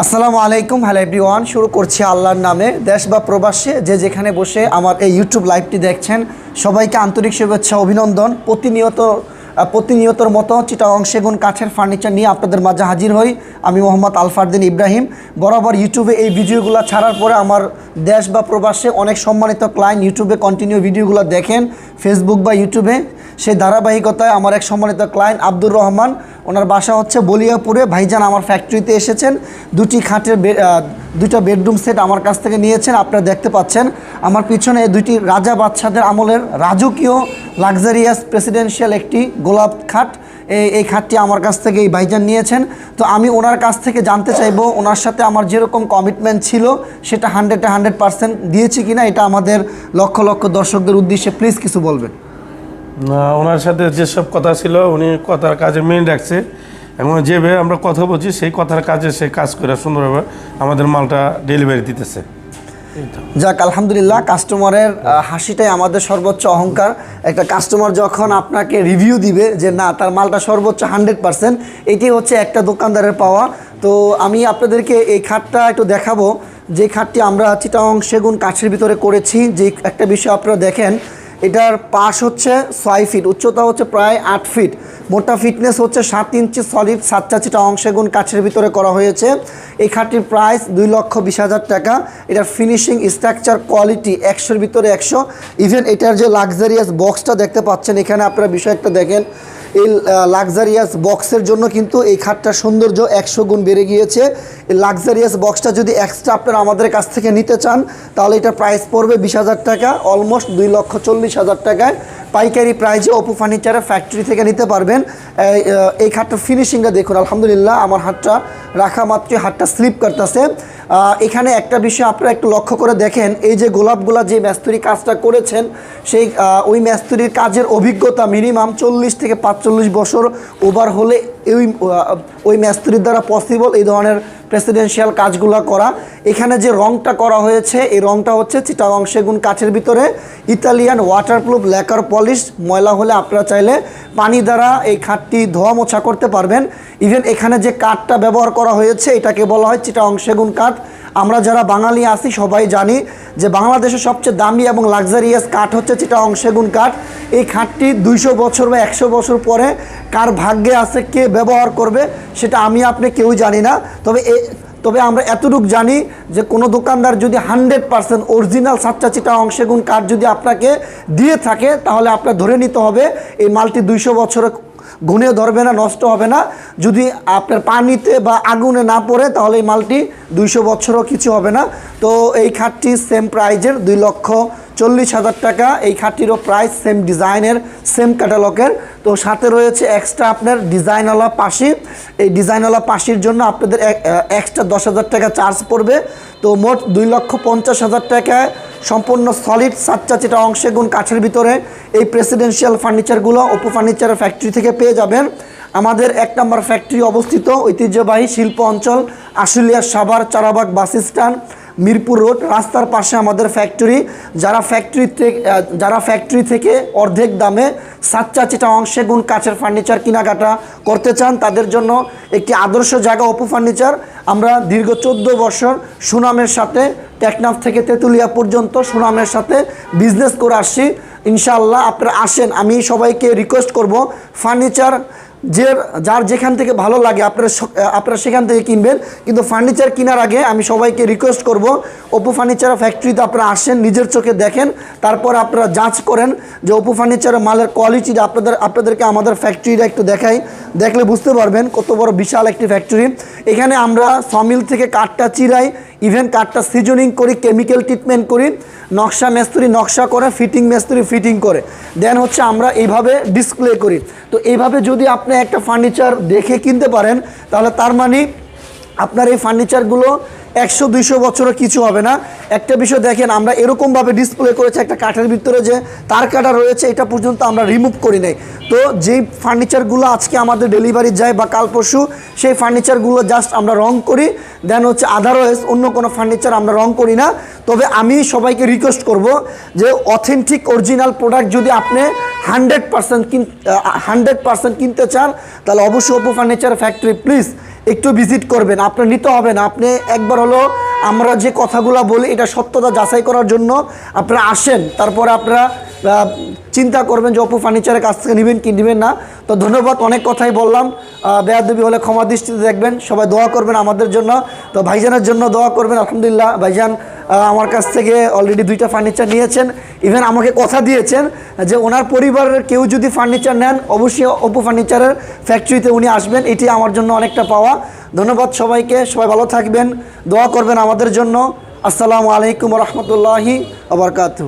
আসসালামু আলাইকুম, hello everyone. শুরু করছি আল্লাহর নামে। দেশ বা প্রবাসে যে যেখানে বসে আমার এই ইউটিউব লাইভটি দেখছেন, সবাইকে আন্তরিক শুভেচ্ছা, অভিনন্দন। প্রতিনিয়ত প্রতিনিয়তর মতো চিটাগং সেগুন কাঠের ফার্নিচার নিয়ে আপনাদের মাঝে হাজির হই। আমি মোহাম্মদ আলফারদিন ইব্রাহিম। বরাবর ইউটিউবে এই ভিডিওগুলো ছাড়ার পরে আমার দেশ বা প্রবাসে অনেক সম্মানিত ক্লায়েন্ট ইউটিউবে কন্টিনিউ ভিডিওগুলো দেখেন ফেসবুক বা ইউটিউবে। সেই ধারাবাহিকতায় আমার এক সম্মানিত ক্লায়েন্ট আব্দুর রহমান, ওনার বাসা হচ্ছে বলিয়াপুরে। ভাইজান আমার ফ্যাক্টরিতে এসেছেন। দুটি খাটের দুইটা বেডরুম সেট আমার কাছ থেকে নিয়েছেন, আপনারা দেখতে পাচ্ছেন। আমার পিছনে দুইটি রাজা বাদশাদের আমলের রাজকীয় লাক্সারিয়াস প্রেসিডেন্সিয়াল একটি গোলাপ খাট। এই এই খাটটি আমার কাছ থেকে এই ভাইজান নিয়েছেন। তো আমি ওনার কাছ থেকে জানতে চাইব, ওনার সাথে আমার যেরকম কমিটমেন্ট ছিল, সেটা হান্ড্রেডে হান্ড্রেড পার্সেন্ট দিয়েছি কিনা, এটা আমাদের লক্ষ লক্ষ দর্শকদের উদ্দেশ্যে প্লিজ কিছু বলবেন। না, ওনার সাথে যেসব কথা ছিল, উনি কথার কাজে মেন রাখছে। এবং যেভাবে আমরা কথা বলছি, সেই কথার কাজে সে কাজ করে সুন্দরভাবে আমাদের মালটা ডেলিভারি দিতেছে। যাক, আলহামদুলিল্লাহ কাস্টমারের হাসিটাই আমাদের সর্বোচ্চ অহংকার। একটা কাস্টমার যখন আপনাকে রিভিউ দিবে যে, না, তার মালটা সর্বোচ্চ হান্ড্রেড পার্সেন্ট এটি হচ্ছে একটা দোকানদারের পাওয়া। তো আমি আপনাদেরকে এই খাটটা একটু দেখাবো। যে খাটটি আমরা চিটাং সেগুন কাঠের ভিতরে করেছি, যে একটা বিষয় আপনারা দেখেন, এটার পাশ হচ্ছে ছয় ফিট উচ্চতা হচ্ছে প্রায় আট ফিট মোটা ফিটনেস হচ্ছে সাত ইঞ্চি সলিড সাতটা চিটা অংশেগুণ কাঠের ভিতরে করা হয়েছে। এই খাটটির প্রাইস দুই লক্ষ বিশ হাজার টাকা। এটার ফিনিশিং স্ট্রাকচার কোয়ালিটি একশোর ভিতরে একশো। ইভেন এটার যে লাক্সারিয়াস বক্সটা দেখতে পাচ্ছেন, এখানে আপনারা বিষয় একটা দেখেন। এই লাক্সারিয়াস বক্সের জন্য কিন্তু এই খাটটার সৌন্দর্য একশো গুণ বেড়ে গিয়েছে। এই লাক্সারিয়াস বক্সটা যদি এক্সট্রা আপনারা আমাদের কাছ থেকে নিতে চান, তাহলে এটা প্রাইস পড়বে বিশ হাজার টাকা অলমোস্ট দুই লক্ষ চল্লিশ হাজার টাকায়। পাইকারি প্রাইজে অপু ফার্নিচারের ফ্যাক্টরি থেকে নিতে পারবেন। এই, খাটটার ফিনিশিংটা দেখুন আলহামদুলিল্লাহ আমার হাতটা রাখা মাত্রই হাতটা স্লিপ করতেছে। এখানে একটা বিষয় আপনারা একটু লক্ষ্য করে দেখেন এই যে গোলাপগুলা যে ম্যাস্তুরি কাজটা করেছেন সেই ওই ম্যাস্তুরির কাজের অভিজ্ঞতা মিনিমাম চল্লিশ থেকে পাঁচচল্লিশ বছর ওভার হলে ওই ওই মেস্ত্রির দ্বারা পসিবল এই ধরনের প্রেসিডেন্সিয়াল কাজগুলো করা। এখানে যে রংটা করা হয়েছে, এই রংটা হচ্ছে চিটাগং সেগুন কাঠের ভিতরে। ইতালিয়ান ওয়াটারপ্রুফ ল্যাকার পলিশ ময়লা হলে আপনারা চাইলে পানি দ্বারা এই খাটটি ধোয়া মোছা করতে পারবেন। ইভেন এখানে যে কাঠটা ব্যবহার করা হয়েছে, এটাকে বলা হয় চিটাগং সেগুন কাঠ। আমরা যারা বাঙালি আছি সবাই জানি যে বাংলাদেশের সবচেয়ে দামি এবং লাক্সারিয়াস কাঠ হচ্ছে চিটাগং সেগুন কাঠ। এই খাটটি দুইশো বছর বা একশো বছর পরে কার ভাগ্যে আছে, কে ব্যবহার করবে, সেটা আমি আপনি কেউই জানি না। তবে এ, তবে আমরা এতটুকু জানি যে কোনো দোকানদার যদি হান্ড্রেড পার্সেন্ট অরিজিনাল সাচ্চা চিটা অংশেগুণ কাঠ যদি আপনাকে দিয়ে থাকে, তাহলে আপনার ধরে নিতে হবে এই মালটি দুইশো বছরে গুনে ধরবে না, নষ্ট হবে না। যদি আপনার পানিতে বা আগুনে না পড়ে, তাহলে এই মালটি দুইশো বছরও কিছু হবে না। তো এই খাটটি সেম প্রাইজের দুই লক্ষ চল্লিশ হাজার টাকা। এই খাটটিরও প্রাইস সেম ডিজাইনের সেম ক্যাটালগের তো সাথে রয়েছে এক্সট্রা আপনার ডিজাইনওয়ালা পাশি। এই ডিজাইনওয়ালা পাশির জন্য আপনাদের এক্সট্রা দশ হাজার টাকা চার্জ পড়বে। তো মোট দুই লক্ষ পঞ্চাশ হাজার টাকায় সম্পূর্ণ সলিড সাতটা চিটা অংশে গুণ কাঠের ভিতরে এই প্রেসিডেন্সিয়াল ফার্নিচারগুলো অপু ফার্নিচারের ফ্যাক্টরি থেকে পেয়ে যাবেন। আমাদের এক নম্বর ফ্যাক্টরি অবস্থিত ঐতিহ্যবাহী শিল্প অঞ্চল আশুলিয়া সাভার, চারাবাগ বাস মিরপুর রোড, রাস্তার পাশে আমাদের ফ্যাক্টরি যারা ফ্যাক্টরি থেকে যারা ফ্যাক্টরি থেকে অর্ধেক দামে সাতচা চিটা অংশে গুণ কাঠের ফার্নিচার কেনাকাটা করতে চান, তাদের জন্য একটি আদর্শ জায়গা অপু ফার্নিচার আমরা দীর্ঘ চোদ্দ বছর সুনামের সাথে, টেকনাফ থেকে তেঁতুলিয়া পর্যন্ত সুনামের সাথে বিজনেস করে আসছি। ইনশাআল্লাহ আপনারা আসেন, আমি সবাইকে রিকোয়েস্ট করব ফার্নিচার যে যার যেখান থেকে ভালো লাগে আপনারা আপনারা সেখান থেকে কিনবেন। কিন্তু ফার্নিচার কেনার আগে আমি সবাইকে রিকোয়েস্ট করব ওপো ফার্নিচার ফ্যাক্টরিতে আপনারা আসেন, নিজের চোখে দেখেন, তারপর আপনারা যাচ করেন যে ওপো ফার্নিচারের মালের কোয়ালিটিটা আপনাদের, আপনাদেরকে আমাদের ফ্যাক্টরিটা একটু দেখাই। দেখলে বুঝতে পারবেন কত বড় বিশাল একটি ফ্যাক্টরি এখানে আমরা সমিল থেকে কাঠটা চিরাই ইভেন কাঠটা সিজনিং করি কেমিক্যাল ট্রিটমেন্ট করি, নকশা মেস্তুরি নকশা করে ফিটিং মেস্তুরি ফিটিং করে। দেন হচ্ছে আমরা এইভাবে ডিসপ্লে করি। তো এইভাবে যদি আপনি একটা ফার্নিচার দেখে কিনতে পারেন, তাহলে তার মানে আপনার এই ফার্নিচারগুলো একশো, দুইশো বছরও কিছু হবে না। একটা বিষয় দেখেন, আমরা এরকমভাবে ডিসপ্লে করেছি একটা কাঠের ভিতরে যে তার কাটা রয়েছে, এটা পর্যন্ত আমরা রিমুভ করি নাই। তো যেই ফার্নিচারগুলো আজকে আমাদের ডেলিভারি যায় বা কাল পরশু, সেই ফার্নিচারগুলো জাস্ট আমরা রং করি। দেন হচ্ছে আদারওয়াইজ অন্য কোনো ফার্নিচার আমরা রং করি না। তবে আমি সবাইকে রিকোয়েস্ট করব যে অথেন্টিক অরিজিনাল প্রোডাক্ট যদি আপনি হান্ড্রেড পার্সেন্ট কিন হান্ড্রেড পার্সেন্ট কিনতে চান, তাহলে অবশ্যই ওপো ফার্নিচার ফ্যাক্টরি প্লিজ একটু ভিজিট করবেন, আপনার নিতে হবে না। আপনি একবার হলো আমরা যে কথাগুলো বলি, এটা সত্যতা যাচাই করার জন্য আপনারা আসেন, তারপরে আপনারা চিন্তা করবেন যে অপু ফার্নিচারের কাছ থেকে নেবেন কি নেবেন না। তো ধন্যবাদ, অনেক কথাই বললাম। বেয়াদবি হলে ক্ষমা দৃষ্টিতে দেখবেন, সবাই দোয়া করবেন আমাদের জন্য। তো ভাইজানের জন্য দোয়া করবেন, আলহামদুলিল্লাহ। ভাইজান আমার কাছ থেকে অলরেডি দুইটা ফার্নিচার নিয়েছেন। ইভেন আমাকে কথা দিয়েছেন যে ওনার পরিবারের কেউ যদি ফার্নিচার নেন, অবশ্যই অপু ফার্নিচারের ফ্যাক্টরিতে উনি আসবেন। এটি আমার জন্য অনেকটা পাওয়া। ধন্যবাদ সবাইকে, সবাই ভালো থাকবেন। দোয়া করবেন আমাদের জন্য। আসসালামু আলাইকুম রহমতুল্লাহি আবরকাতু